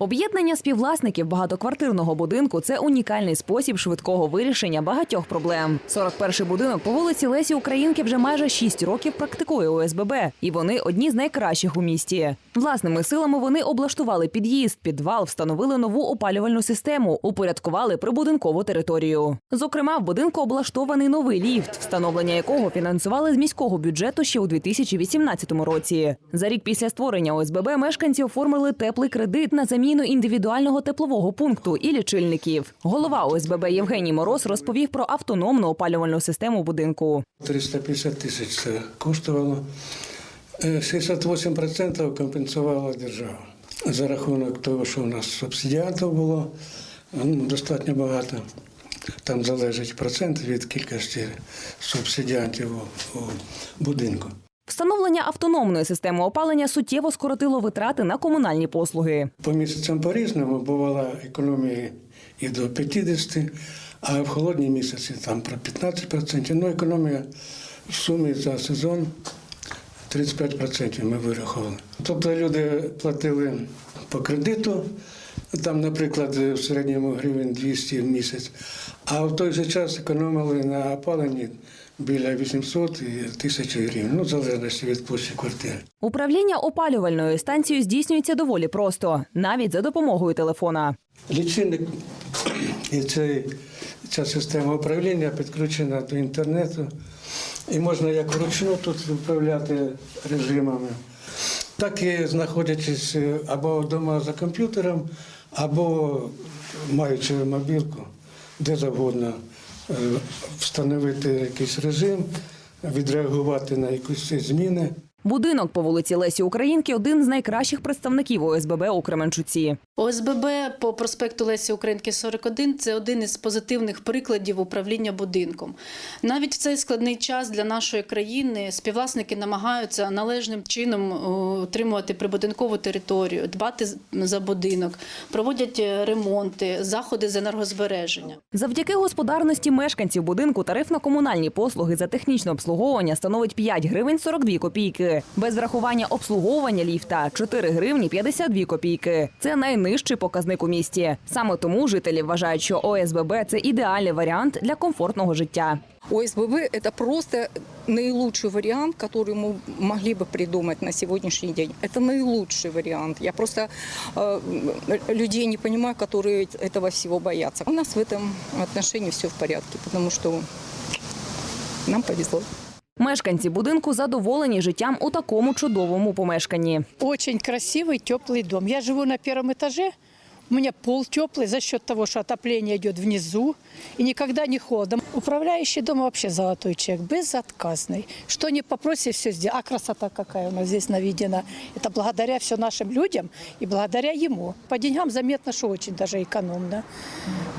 Об'єднання співвласників багатоквартирного будинку це унікальний спосіб швидкого вирішення багатьох проблем. 41-й будинок по вулиці Лесі Українки вже майже 6 років практикує ОСББ, і вони одні з найкращих у місті. Власними силами вони облаштували під'їзд, підвал, встановили нову опалювальну систему, упорядкували прибудинкову територію. Зокрема, в будинку облаштований новий ліфт, встановлення якого фінансували з міського бюджету ще у 2018 році. За рік після створення ОСББ мешканці оформили теплий кредит на заміну індивідуального теплового пункту і лічильників. Голова ОСББ Євгеній Мороз розповів про автономну опалювальну систему будинку. 350 тисяч це коштувало. Е, 68% компенсувала держава. За рахунок того, що у нас субсидіантів було ну, достатньо багато. Там залежить процент від кількості субсидіантів у будинку. Встановлення автономної системи опалення суттєво скоротило витрати на комунальні послуги. По місяцям по-різному бувала економія і до 50, а в холодні місяці там про 15%. Ну, економія в сумі за сезон 35% ми вирахували. Тобто люди платили по кредиту, там, наприклад, в середньому гривень 200 в місяць, а в той же час економили на опаленні біля 800 і 1000 гривень, ну, в залежності від площі квартири. Управління опалювальною станцією здійснюється доволі просто, навіть за допомогою телефона. Лічильник і цей, ця система управління підключена до інтернету. І можна як вручну тут управляти режимами, так і знаходячись або вдома за комп'ютером, або маючи мобілку, де завгодно е, встановити якийсь режим, відреагувати на якісь зміни. Будинок по вулиці Лесі Українки один з найкращих представників ОСББ у Кременчуці. ОСББ по проспекту Лесі Українки 41 – це один із позитивних прикладів управління будинком. Навіть в цей складний час для нашої країни співвласники намагаються належним чином е, утримувати прибудинкову територію, дбати за будинок, проводять е, ремонти, заходи з енергозбереження. Завдяки господарності мешканців будинку тариф на комунальні послуги за технічне обслуговування становить 5 гривень 42 копійки. Без врахування обслуговування ліфта 4 гривні 52 копійки. Це найнижчий показник у місті. Саме тому жителі вважають, що ОСББ це ідеальний варіант для комфортного життя. ОСББ – это просто наилучший вариант, который мы могли бы придумать на сегодняшний день. Это наилучший вариант. Я просто э, людей не понимаю, которые этого всего боятся. У нас в этом отношении все в порядке, потому что нам повезло. Мешканці будинку задоволені життям у такому чудовому помешканні. Очень красивый, теплый дом. Я живу на первом этаже. У меня пол теплый за счет того, что отопление идет внизу и никогда не холодно. Управляющий дома вообще золотой человек, безотказный. Что не попроси, все сделать. А красота какая у нас здесь наведена. Это благодаря все нашим людям и благодаря ему. По деньгам заметно, что очень даже экономно.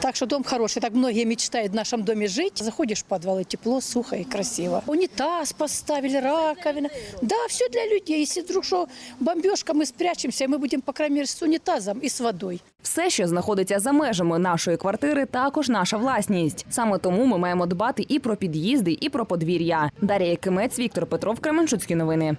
Так что дом хороший. Так многие мечтают в нашем доме жить. Заходишь в подвал, и тепло, сухо и красиво. Унитаз поставили, раковина. Да, все для людей. Если вдруг что, бомбежка, мы спрячемся, и мы будем, по крайней мере, с унитазом и с водой. Все, що знаходиться за межами нашої квартири, також наша власність. Саме тому ми маємо дбати і про під'їзди, і про подвір'я. Дар'я Кимець, Віктор Петров, Кременчуцькі новини.